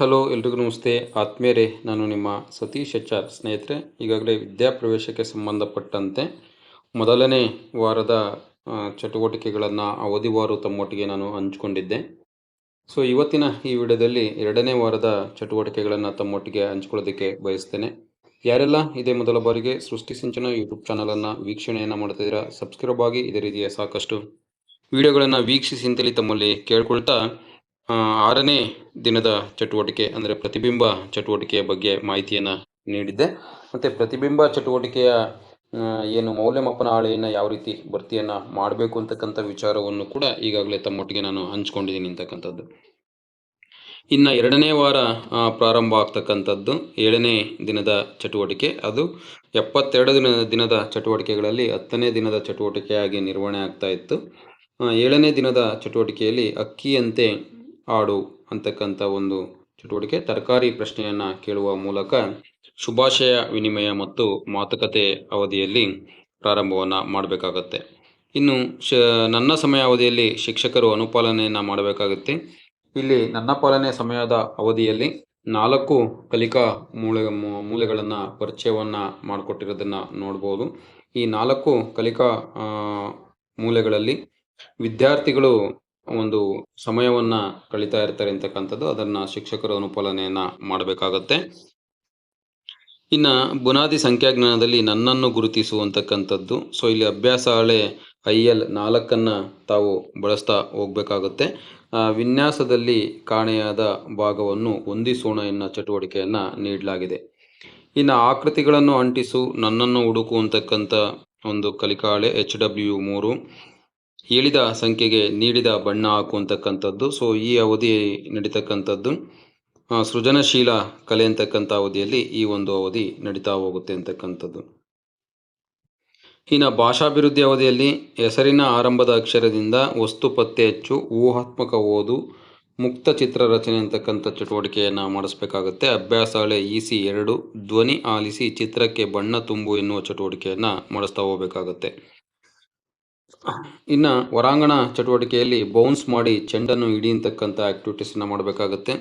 Hello ಎಲ್ರಿಗೂ ನಮಸ್ತೆ. ಆತ್ಮೇರೆ ನಾನು ನಿಮ್ಮ ಸತೀಶ್ ಎಚ್ ಸ್ನೇಹಿತರೆ. ಈಗಾಗಲೇ ವಿದ್ಯಾಪ್ರವೇಶಕ್ಕೆ ಸಂಬಂಧಪಟ್ಟಂತೆ ಮೊದಲನೇ ವಾರದ ಚಟುವಟಿಕೆಗಳನ್ನು ಅವಧಿವಾರು ತಮ್ಮೊಟ್ಟಿಗೆ ನಾನು ಹಂಚಿಕೊಂಡಿದ್ದೆ. ಸೊ, ಇವತ್ತಿನ ಈ ವಿಡಿಯೋದಲ್ಲಿ ಎರಡನೇ ವಾರದ ಚಟುವಟಿಕೆಗಳನ್ನು ತಮ್ಮೊಟ್ಟಿಗೆ ಹಂಚ್ಕೊಳ್ಳೋದಕ್ಕೆ ಬಯಸ್ತೇನೆ. ಯಾರೆಲ್ಲ ಇದೇ ಮೊದಲ ಬಾರಿಗೆ ಸೃಷ್ಟಿ ಸಿಂಚನ ಯೂಟ್ಯೂಬ್ ಚಾನಲನ್ನು ವೀಕ್ಷಣೆಯನ್ನು ಮಾಡ್ತಿದ್ದೀರಾ ಸಬ್ಸ್ಕ್ರೈಬ್ ಆಗಿ ಇದೇ ರೀತಿಯ ಸಾಕಷ್ಟು ವಿಡಿಯೋಗಳನ್ನು ವೀಕ್ಷಿಸಿ ಅಂತೇಳಿ ತಮ್ಮಲ್ಲಿ ಕೇಳ್ಕೊಳ್ತಾ ಆರನೇ ದಿನದ ಚಟುವಟಿಕೆ ಅಂದರೆ ಪ್ರತಿಬಿಂಬ ಚಟುವಟಿಕೆಯ ಬಗ್ಗೆ ಮಾಹಿತಿಯನ್ನು ನೀಡಿದ್ದೆ. ಮತ್ತು ಪ್ರತಿಬಿಂಬ ಚಟುವಟಿಕೆಯ ಏನು ಮೌಲ್ಯಮಾಪನ ಹಾಳೆಯನ್ನು ಯಾವ ರೀತಿ ಭರ್ತಿಯನ್ನು ಮಾಡಬೇಕು ಅಂತಕ್ಕಂಥ ವಿಚಾರವನ್ನು ಕೂಡ ಈಗಾಗಲೇ ತಮ್ಮೊಟ್ಟಿಗೆ ನಾನು ಹಂಚ್ಕೊಂಡಿದ್ದೀನಿ ಅಂತಕ್ಕಂಥದ್ದು. ಇನ್ನು ಎರಡನೇ ವಾರ ಪ್ರಾರಂಭ ಆಗ್ತಕ್ಕಂಥದ್ದು ಏಳನೇ ದಿನದ ಚಟುವಟಿಕೆ. ಅದು ಎಪ್ಪತ್ತೆರಡು ದಿನ, ದಿನದ ಚಟುವಟಿಕೆಗಳಲ್ಲಿ ಹತ್ತನೇ ದಿನದ ಚಟುವಟಿಕೆಯಾಗಿ ನಿರ್ವಹಣೆ ಆಗ್ತಾ ಇತ್ತು. ಏಳನೇ ದಿನದ ಚಟುವಟಿಕೆಯಲ್ಲಿ ಅಕ್ಕಿಯಂತೆ ಆಡು ಅಂತಕ್ಕಂಥ ಒಂದು ಚಟುವಟಿಕೆ, ತರಕಾರಿ ಪ್ರಶ್ನೆಯನ್ನು ಕೇಳುವ ಮೂಲಕ ಶುಭಾಶಯ, ವಿನಿಮಯ ಮತ್ತು ಮಾತುಕತೆ ಅವಧಿಯಲ್ಲಿ ಪ್ರಾರಂಭವನ್ನು ಮಾಡಬೇಕಾಗತ್ತೆ. ಇನ್ನು ಶ, ನನ್ನ ಸಮಯ ಅವಧಿಯಲ್ಲಿ ಶಿಕ್ಷಕರು ಅನುಪಾಲನೆಯನ್ನು ಮಾಡಬೇಕಾಗುತ್ತೆ. ಇಲ್ಲಿ ನನ್ನ ಪಾಲನೆ ಸಮಯದ ಅವಧಿಯಲ್ಲಿ ನಾಲ್ಕು ಕಲಿಕಾ ಮೂಳೆ ಮೂಲೆಗಳನ್ನು ಪರಿಚಯವನ್ನು ಮಾಡಿಕೊಟ್ಟಿರೋದನ್ನು ನೋಡ್ಬೋದು. ಈ ನಾಲ್ಕು ಕಲಿಕಾ ಮೂಲೆಗಳಲ್ಲಿ ವಿದ್ಯಾರ್ಥಿಗಳು ಒಂದು ಸಮಯವನ್ನ ಕಳೀತಾ ಇರ್ತಾರೆ ಅಂತಕ್ಕಂಥದ್ದು ಅದನ್ನ ಶಿಕ್ಷಕರ ಅನುಪಾಲನೆಯನ್ನ ಮಾಡಬೇಕಾಗತ್ತೆ. ಇನ್ನ ಬುನಾದಿ ಸಂಖ್ಯಾಜ್ಞಾನದಲ್ಲಿ ನನ್ನನ್ನು ಗುರುತಿಸುವಂತಕ್ಕಂಥದ್ದು, ಸೊ ಇಲ್ಲಿ ಅಭ್ಯಾಸ ಹಳೆ ಐ ಎಲ್ ನಾಲ್ಕನ್ನು ತಾವು ಬಳಸ್ತಾ ಹೋಗ್ಬೇಕಾಗುತ್ತೆ. ವಿನ್ಯಾಸದಲ್ಲಿ ಕಾಣೆಯಾದ ಭಾಗವನ್ನು ಹೊಂದಿಸೋಣ ಎನ್ನ ಚಟುವಟಿಕೆಯನ್ನು ನೀಡಲಾಗಿದೆ. ಇನ್ನು ಆಕೃತಿಗಳನ್ನು ಅಂಟಿಸು, ನನ್ನನ್ನು ಹುಡುಕು ಅಂತಕ್ಕಂಥ ಒಂದು ಕಲಿಕಾಳೆ ಎಚ್ ಡಬ್ಲ್ಯೂ ಮೂರು. ಹೇಳಿದ ಸಂಖ್ಯೆಗೆ ನೀಡಿದ ಬಣ್ಣ ಹಾಕುವಂತಕ್ಕಂಥದ್ದು. ಸೊ ಈ ಅವಧಿ ನಡೀತಕ್ಕಂಥದ್ದು ಸೃಜನಶೀಲ ಕಲೆ ಅಂತಕ್ಕಂಥ ಅವಧಿಯಲ್ಲಿ ಈ ಒಂದು ಅವಧಿ ನಡೀತಾ ಹೋಗುತ್ತೆ ಅಂತಕ್ಕಂಥದ್ದು. ಇನ್ನು ಭಾಷಾಭಿವೃದ್ಧಿ ಅವಧಿಯಲ್ಲಿ ಹೆಸರಿನ ಆರಂಭದ ಅಕ್ಷರದಿಂದ ವಸ್ತು ಪತ್ತೆ ಹೆಚ್ಚು, ಊಹಾತ್ಮಕ ಓದು, ಮುಕ್ತ ಚಿತ್ರ ರಚನೆ ಅಂತಕ್ಕಂಥ ಚಟುವಟಿಕೆಯನ್ನು ಮಾಡಿಸ್ಬೇಕಾಗುತ್ತೆ. ಅಭ್ಯಾಸ ಹಳೆ ಈಸಿ ಎರಡು, ಧ್ವನಿ ಆಲಿಸಿ ಚಿತ್ರಕ್ಕೆ ಬಣ್ಣ ತುಂಬು ಎನ್ನುವ ಚಟುವಟಿಕೆಯನ್ನು ಮಾಡಿಸ್ತಾ ಹೋಗಬೇಕಾಗುತ್ತೆ. ಇನ್ನು ಹೊರಾಂಗಣ ಚಟುವಟಿಕೆಯಲ್ಲಿ ಬೌನ್ಸ್ ಮಾಡಿ ಚೆಂಡನ್ನು ಹಿಡಿಯತಕ್ಕಂಥ ಆ್ಯಕ್ಟಿವಿಟೀಸನ್ನು ಮಾಡಬೇಕಾಗುತ್ತೆ.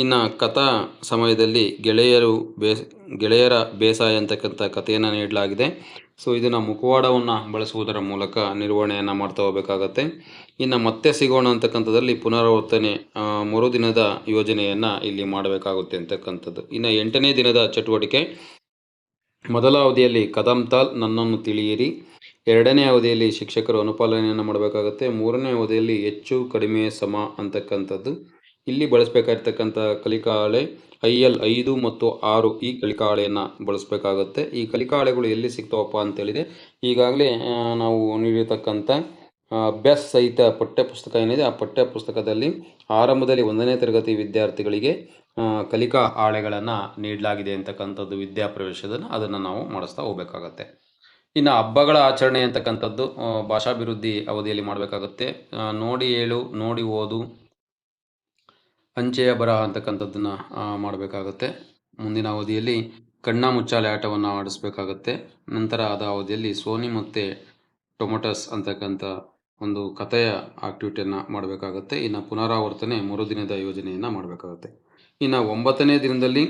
ಇನ್ನು ಕಥಾ ಸಮಯದಲ್ಲಿ ಗೆಳೆಯರು ಬೇಸ್, ಗೆಳೆಯರ ಬೇಸಾಯ ಅಂತಕ್ಕಂಥ ಕಥೆಯನ್ನು ನೀಡಲಾಗಿದೆ. ಸೊ ಇದನ್ನು ಮುಖವಾಡವನ್ನು ಬಳಸುವುದರ ಮೂಲಕ ನಿರ್ವಹಣೆಯನ್ನು ಮಾಡ್ತಾ ಹೋಗಬೇಕಾಗತ್ತೆ. ಇನ್ನು ಮತ್ತೆ ಸಿಗೋಣ ಅಂತಕ್ಕಂಥದ್ದಲ್ಲಿ ಪುನರಾವರ್ತನೆ ಮರುದಿನದ ಯೋಜನೆಯನ್ನು ಇಲ್ಲಿ ಮಾಡಬೇಕಾಗುತ್ತೆ ಅಂತಕ್ಕಂಥದ್ದು. ಇನ್ನು ಎಂಟನೇ ದಿನದ ಚಟುವಟಿಕೆ. ಮೊದಲ ಅವಧಿಯಲ್ಲಿ ಕದಂತಾಲ್ ನನ್ನನ್ನು ತಿಳಿಯಿರಿ. ಎರಡನೇ ಅವಧಿಯಲ್ಲಿ ಶಿಕ್ಷಕರು ಅನುಪಾಲನೆಯನ್ನು ಮಾಡಬೇಕಾಗುತ್ತೆ. ಮೂರನೇ ಅವಧಿಯಲ್ಲಿ ಹೆಚ್ಚು ಕಡಿಮೆ ಸಮ ಅಂತಕ್ಕಂಥದ್ದು. ಇಲ್ಲಿ ಬಳಸಬೇಕಾಗಿರ್ತಕ್ಕಂಥ ಕಲಿಕಾ ಹಾಳೆ ಐ ಎಲ್ ಐದು ಮತ್ತು ಆರು ಈ ಕಲಿಕಾಳೆಯನ್ನು ಬಳಸಬೇಕಾಗುತ್ತೆ. ಈ ಕಲಿಕಾಳೆಗಳು ಎಲ್ಲಿ ಸಿಗ್ತಾವಪ್ಪ ಅಂತೇಳಿದರೆ, ಈಗಾಗಲೇ ನಾವು ನೀಡಿರ್ತಕ್ಕಂಥ ಅಭ್ಯಾಸ ಸಹಿತ ಪಠ್ಯಪುಸ್ತಕ ಏನಿದೆ, ಆ ಪಠ್ಯಪುಸ್ತಕದಲ್ಲಿ ಆರಂಭದಲ್ಲಿ ಒಂದನೇ ತರಗತಿ ವಿದ್ಯಾರ್ಥಿಗಳಿಗೆ ಕಲಿಕಾ ಹಾಳೆಗಳನ್ನು ನೀಡಲಾಗಿದೆ ಅಂತಕ್ಕಂಥದ್ದು ವಿದ್ಯಾಪ್ರವೇಶದನ್ನು ಅದನ್ನು ನಾವು ಮಾಡಿಸ್ತಾ ಹೋಗಬೇಕಾಗತ್ತೆ. ಇನ್ನು ಹಬ್ಬಗಳ ಆಚರಣೆ ಅಂತಕ್ಕಂಥದ್ದು ಭಾಷಾಭಿವೃದ್ಧಿ ಅವಧಿಯಲ್ಲಿ ಮಾಡಬೇಕಾಗುತ್ತೆ. ನೋಡಿ ಹೇಳು, ನೋಡಿ ಓದು, ಅಂಚೆಯ ಬರಹ ಅಂತಕ್ಕಂಥದ್ದನ್ನು ಮಾಡಬೇಕಾಗುತ್ತೆ. ಮುಂದಿನ ಅವಧಿಯಲ್ಲಿ ಕಣ್ಣ ಮುಚ್ಚಾಲೆ ಆಟವನ್ನು ಆಡಿಸ್ಬೇಕಾಗತ್ತೆ. ನಂತರ ಆದ ಅವಧಿಯಲ್ಲಿ ಸೋನಿ ಮತ್ತು ಟೊಮೊಟಸ್ ಅಂತಕ್ಕಂಥ ಒಂದು ಕಥೆಯ ಆಕ್ಟಿವಿಟಿಯನ್ನು ಮಾಡಬೇಕಾಗತ್ತೆ. ಇನ್ನು ಪುನರಾವರ್ತನೆ ಮರುದಿನದ ಯೋಜನೆಯನ್ನು ಮಾಡಬೇಕಾಗುತ್ತೆ. ಇನ್ನು ಒಂಬತ್ತನೇ ದಿನದಲ್ಲಿ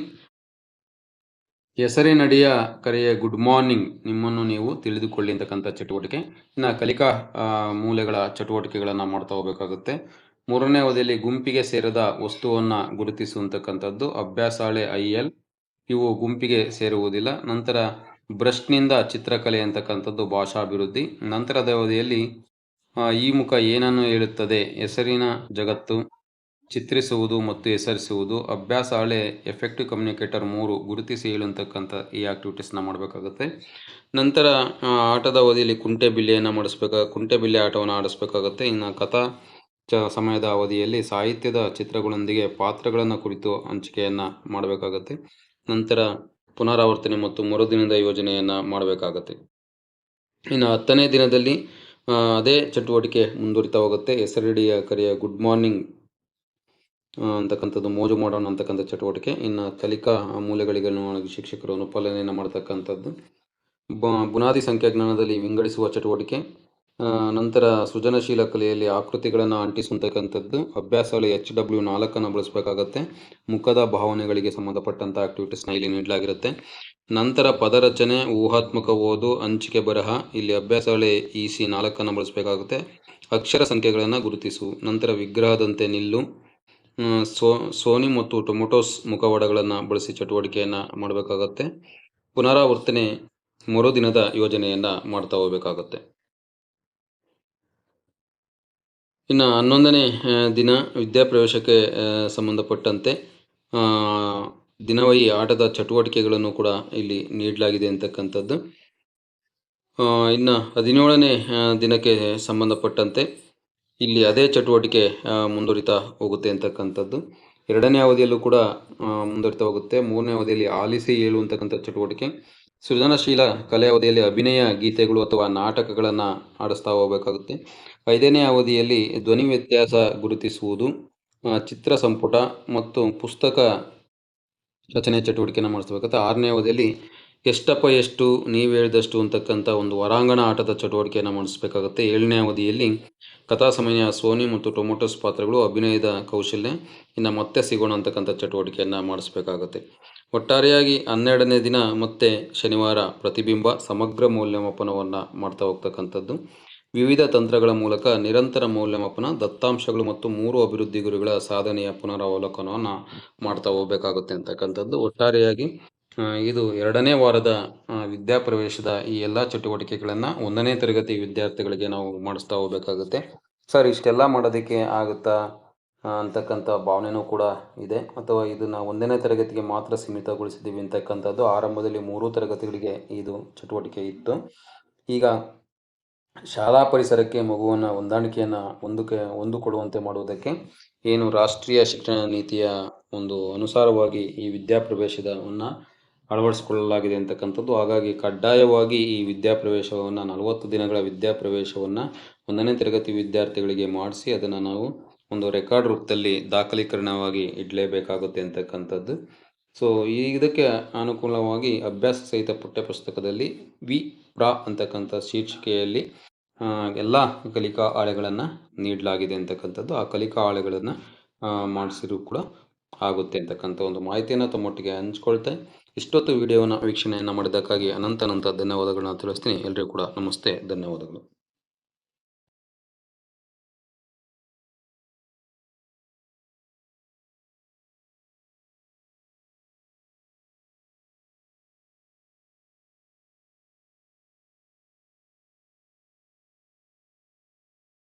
ಹೆಸರಿನಡಿಯ ಕರೆಯ ಗುಡ್ ಮಾರ್ನಿಂಗ್ ನಿಮ್ಮನ್ನು ನೀವು ತಿಳಿದುಕೊಳ್ಳಿ ಅಂತಕ್ಕಂಥ ಚಟುವಟಿಕೆ. ಇನ್ನು ಕಲಿಕಾ ಮೂಲೆಗಳ ಚಟುವಟಿಕೆಗಳನ್ನು ಮಾಡ್ತಾ ಹೋಗಬೇಕಾಗುತ್ತೆ. ಮೂರನೇ ಅವಧಿಯಲ್ಲಿ ಗುಂಪಿಗೆ ಸೇರದ ವಸ್ತುವನ್ನು ಗುರುತಿಸುವಂತಕ್ಕಂಥದ್ದು ಅಭ್ಯಾಸಾಳೆ ಐ ಎಲ್. ಇವು ಗುಂಪಿಗೆ ಸೇರುವುದಿಲ್ಲ. ನಂತರ ಬ್ರಷ್ನಿಂದ ಚಿತ್ರಕಲೆ ಅಂತಕ್ಕಂಥದ್ದು ಭಾಷಾಭಿವೃದ್ಧಿ. ನಂತರದ ಅವಧಿಯಲ್ಲಿ ಈ ಮುಖ ಏನನ್ನು ಹೇಳುತ್ತದೆ? ಹೆಸರಿನ ಜಗತ್ತು ಚಿತ್ರಿಸುವುದು ಮತ್ತು ಹೆಸರಿಸುವುದು, ಅಭ್ಯಾಸ ಹಳೆ ಎಫೆಕ್ಟಿವ್ ಕಮ್ಯುನಿಕೇಟರ್ ಮೂರು ಗುರುತಿಸಿ ಹೇಳುವಂತಕ್ಕಂಥ ಈ ಆಕ್ಟಿವಿಟೀಸ್ನ ಮಾಡಬೇಕಾಗುತ್ತೆ. ನಂತರ ಆಟದ ಅವಧಿಯಲ್ಲಿ ಕುಂಟೆ ಬಿಲ್ಲೆಯನ್ನು ಮಾಡಿಸ್ಬೇಕಾ, ಕುಂಟೆ ಬಿಲ್ಲೆ ಆಟವನ್ನು ಆಡಿಸ್ಬೇಕಾಗುತ್ತೆ. ಇನ್ನು ಕಥಾ ಚ, ಸಮಯದ ಅವಧಿಯಲ್ಲಿ ಸಾಹಿತ್ಯದ ಚಿತ್ರಗಳೊಂದಿಗೆ ಪಾತ್ರಗಳನ್ನು ಕುರಿತು ಹಂಚಿಕೆಯನ್ನು ಮಾಡಬೇಕಾಗತ್ತೆ. ನಂತರ ಪುನರಾವರ್ತನೆ ಮತ್ತು ಮರುದಿನದ ಯೋಜನೆಯನ್ನು ಮಾಡಬೇಕಾಗತ್ತೆ. ಇನ್ನು ಹತ್ತನೇ ದಿನದಲ್ಲಿ ಅದೇ ಚಟುವಟಿಕೆ ಮುಂದುವರಿತಾ ಹೋಗುತ್ತೆ. ಹೆಸರಿಡಿಯ ಕರೆಯ ಗುಡ್ ಮಾರ್ನಿಂಗ್ ಅಂತಕ್ಕಂಥದ್ದು, ಮೋಜು ಮಾಡೋಣ ಅಂತಕ್ಕಂಥ ಚಟುವಟಿಕೆ. ಇನ್ನು ಕಲಿಕಾ ಮೂಲೆಗಳಿಗೆ ಶಿಕ್ಷಕರು ಅನುಪಾಲನೆಯನ್ನು ಮಾಡ್ತಕ್ಕಂಥದ್ದು. ಬ, ಬುನಾದಿ ಸಂಖ್ಯಾಜ್ಞಾನದಲ್ಲಿ ವಿಂಗಡಿಸುವ ಚಟುವಟಿಕೆ. ನಂತರ ಸೃಜನಶೀಲ ಕಲೆಯಲ್ಲಿ ಆಕೃತಿಗಳನ್ನು ಅಂಟಿಸುವಂತಕ್ಕಂಥದ್ದು. ಅಭ್ಯಾಸಗಳು ಎಚ್ ಡಬ್ಲ್ಯೂ ನಾಲ್ಕನ್ನು ಬಳಸಬೇಕಾಗತ್ತೆ. ಮುಖದ ಭಾವನೆಗಳಿಗೆ ಸಂಬಂಧಪಟ್ಟಂಥ ಆಕ್ಟಿವಿಟೀಸ್ನ ಇಲ್ಲಿ ನೀಡಲಾಗಿರುತ್ತೆ. ನಂತರ ಪದರಚನೆ, ಊಹಾತ್ಮಕ ಓದು, ಹಂಚಿಕೆ ಬರಹ, ಇಲ್ಲಿ ಅಭ್ಯಾಸಗಳೇ ಇ ಸಿ ನಾಲ್ಕನ್ನು ಬಳಸಬೇಕಾಗುತ್ತೆ. ಅಕ್ಷರ ಸಂಖ್ಯೆಗಳನ್ನು ಗುರುತಿಸು. ನಂತರ ವಿಗ್ರಹದಂತೆ ನಿಲ್ಲು. ಸೋ, ಸೋನಿ ಮತ್ತು ಟೊಮೊಟೊಸ್ ಮುಖವಾಡಗಳನ್ನು ಬಳಸಿ ಚಟುವಟಿಕೆಯನ್ನು ಮಾಡಬೇಕಾಗತ್ತೆ. ಪುನರಾವರ್ತನೆ ಮರುದಿನದ ಯೋಜನೆಯನ್ನು ಮಾಡ್ತಾ ಹೋಗಬೇಕಾಗತ್ತೆ. ಇನ್ನು ಹನ್ನೊಂದನೇ ದಿನ ವಿದ್ಯಾಪ್ರವೇಶಕ್ಕೆ ಸಂಬಂಧಪಟ್ಟಂತೆ ದಿನವೈ ಆಟದ ಚಟುವಟಿಕೆಗಳನ್ನು ಕೂಡ ಇಲ್ಲಿ ನೀಡಲಾಗಿದೆ ಅಂತಕ್ಕಂಥದ್ದು. ಇನ್ನು ಹದಿನೇಳನೇ ದಿನಕ್ಕೆ ಸಂಬಂಧಪಟ್ಟಂತೆ ಇಲ್ಲಿ ಅದೇ ಚಟುವಟಿಕೆ ಮುಂದುವರಿತಾ ಹೋಗುತ್ತೆ ಅಂತಕ್ಕಂಥದ್ದು. ಎರಡನೇ ಅವಧಿಯಲ್ಲೂ ಕೂಡ ಮುಂದುವರಿತಾ ಹೋಗುತ್ತೆ. ಮೂರನೇ ಅವಧಿಯಲ್ಲಿ ಆಲಿಸಿ ಹೇಳುವಂತಕ್ಕಂಥ ಚಟುವಟಿಕೆ. ಸೃಜನಶೀಲ ಕಲೆ ಅವಧಿಯಲ್ಲಿ ಅಭಿನಯ ಗೀತೆಗಳು ಅಥವಾ ನಾಟಕಗಳನ್ನು ಆಡಿಸ್ತಾ ಹೋಗಬೇಕಾಗುತ್ತೆ. ಐದನೇ ಅವಧಿಯಲ್ಲಿ ಧ್ವನಿ ವ್ಯತ್ಯಾಸ ಗುರುತಿಸುವುದು ಚಿತ್ರ ಸಂಪುಟ ಮತ್ತು ಪುಸ್ತಕ ರಚನೆ ಚಟುವಟಿಕೆಯನ್ನು ಮಾಡಿಸ್ಬೇಕಾಗುತ್ತೆ. ಆರನೇ ಅವಧಿಯಲ್ಲಿ ಎಷ್ಟಪ್ಪ ಎಷ್ಟು, ನೀವು ಹೇಳಿದಷ್ಟು ಅಂತಕ್ಕಂಥ ಒಂದು ಹೊರಾಂಗಣ ಆಟದ ಚಟುವಟಿಕೆಯನ್ನು ಮಾಡಿಸ್ಬೇಕಾಗುತ್ತೆ. ಏಳನೇ ಅವಧಿಯಲ್ಲಿ ಕಥಾ ಸಮಯ ಸೋನಿ ಮತ್ತು ಟೊಮೊಟೊಸ್ ಪಾತ್ರಗಳು ಅಭಿನಯದ ಕೌಶಲ್ಯ. ಇನ್ನು ಮತ್ತೆ ಸಿಗೋಣ ಅಂತಕ್ಕಂಥ ಚಟುವಟಿಕೆಯನ್ನು ಮಾಡಿಸ್ಬೇಕಾಗುತ್ತೆ. ಒಟ್ಟಾರೆಯಾಗಿ ಹನ್ನೆರಡನೇ ದಿನ ಮತ್ತೆ ಶನಿವಾರ ಪ್ರತಿಬಿಂಬ ಸಮಗ್ರ ಮೌಲ್ಯಮಾಪನವನ್ನು ಮಾಡ್ತಾ ಹೋಗ್ತಕ್ಕಂಥದ್ದು. ವಿವಿಧ ತಂತ್ರಗಳ ಮೂಲಕ ನಿರಂತರ ಮೌಲ್ಯಮಾಪನ, ದತ್ತಾಂಶಗಳು ಮತ್ತು ಮೂರು ಅಭಿವೃದ್ಧಿ ಗುರಿಗಳ ಸಾಧನೆಯ ಪುನರಾವಲೋಕನವನ್ನು ಮಾಡ್ತಾ ಹೋಗಬೇಕಾಗುತ್ತೆ ಅಂತಕ್ಕಂಥದ್ದು. ಒಟ್ಟಾರೆಯಾಗಿ ಇದು ಎರಡನೇ ವಾರದ ವಿದ್ಯಾಪ್ರವೇಶದ ಈ ಎಲ್ಲ ಚಟುವಟಿಕೆಗಳನ್ನು ಒಂದನೇ ತರಗತಿ ವಿದ್ಯಾರ್ಥಿಗಳಿಗೆ ನಾವು ಮಾಡಿಸ್ತಾ ಹೋಗಬೇಕಾಗುತ್ತೆ. ಸರ್, ಇಷ್ಟೆಲ್ಲ ಮಾಡೋದಕ್ಕೆ ಆಗುತ್ತಾ ಅಂತಕ್ಕಂಥ ಭಾವನೆನೂ ಕೂಡ ಇದೆ. ಅಥವಾ ಇದನ್ನು ಒಂದನೇ ತರಗತಿಗೆ ಮಾತ್ರ ಸೀಮಿತಗೊಳಿಸಿದ್ದೀವಿ ಅಂತಕ್ಕಂಥದ್ದು ಆರಂಭದಲ್ಲಿ ಮೂರು ತರಗತಿಗಳಿಗೆ ಇದು ಚಟುವಟಿಕೆ ಇತ್ತು. ಈಗ ಶಾಲಾ ಪರಿಸರಕ್ಕೆ ಮಗುವನ್ನು ಹೊಂದಾಣಿಕೆಯನ್ನು ಒಂದಕ್ಕೆ ಹೊಂದಿಕೊಡುವಂತೆ ಮಾಡುವುದಕ್ಕೆ ಏನು ರಾಷ್ಟ್ರೀಯ ಶಿಕ್ಷಣ ನೀತಿಯ ಒಂದು ಅನುಸಾರವಾಗಿ ಈ ವಿದ್ಯಾಪ್ರವೇಶವನ್ನು ಅಳವಡಿಸಿಕೊಳ್ಳಲಾಗಿದೆ ಅಂತಕ್ಕಂಥದ್ದು. ಹಾಗಾಗಿ ಕಡ್ಡಾಯವಾಗಿ ಈ ವಿದ್ಯಾಪ್ರವೇಶವನ್ನು, ನಲವತ್ತು ದಿನಗಳ ವಿದ್ಯಾಪ್ರವೇಶವನ್ನು ಒಂದನೇ ತರಗತಿ ವಿದ್ಯಾರ್ಥಿಗಳಿಗೆ ಮಾಡಿಸಿ ಅದನ್ನು ನಾವು ಒಂದು ರೆಕಾರ್ಡ್ ರೂಪದಲ್ಲಿ ದಾಖಲೀಕರಣವಾಗಿ ಇಡಲೇಬೇಕಾಗುತ್ತೆ ಅಂತಕ್ಕಂಥದ್ದು. ಸೊ ಇದಕ್ಕೆ ಅನುಕೂಲವಾಗಿ ಅಭ್ಯಾಸ ಸಹಿತ ಪಠ್ಯಪುಸ್ತಕದಲ್ಲಿ ವಿ ಪ್ರಾ ಅಂತಕ್ಕಂಥ ಶೀರ್ಷಿಕೆಯಲ್ಲಿ ಎಲ್ಲ ಕಲಿಕಾ ಆಳೆಗಳನ್ನು ನೀಡಲಾಗಿದೆ ಅಂತಕ್ಕಂಥದ್ದು. ಆ ಕಲಿಕಾ ಆಳೆಗಳನ್ನು ಮಾಡಿಸಿರೂ ಕೂಡ ಆಗುತ್ತೆ ಅಂತಕ್ಕಂಥ ಒಂದು ಮಾಹಿತಿಯನ್ನು ತಮ್ಮೊಟ್ಟಿಗೆ ಹಂಚ್ಕೊಳ್ತೆ. ಇಷ್ಟೊತ್ತು ವಿಡಿಯೋನ ವೀಕ್ಷಣೆಯನ್ನು ಮಾಡಿದ್ದಕ್ಕಾಗಿ ಅನಂತ ಅನಂತ ಧನ್ಯವಾದಗಳನ್ನ ತಿಳಿಸ್ತೀನಿ. ಎಲ್ಲರಿಗೂ ಕೂಡ ನಮಸ್ತೆ ಧನ್ಯವಾದಗಳು.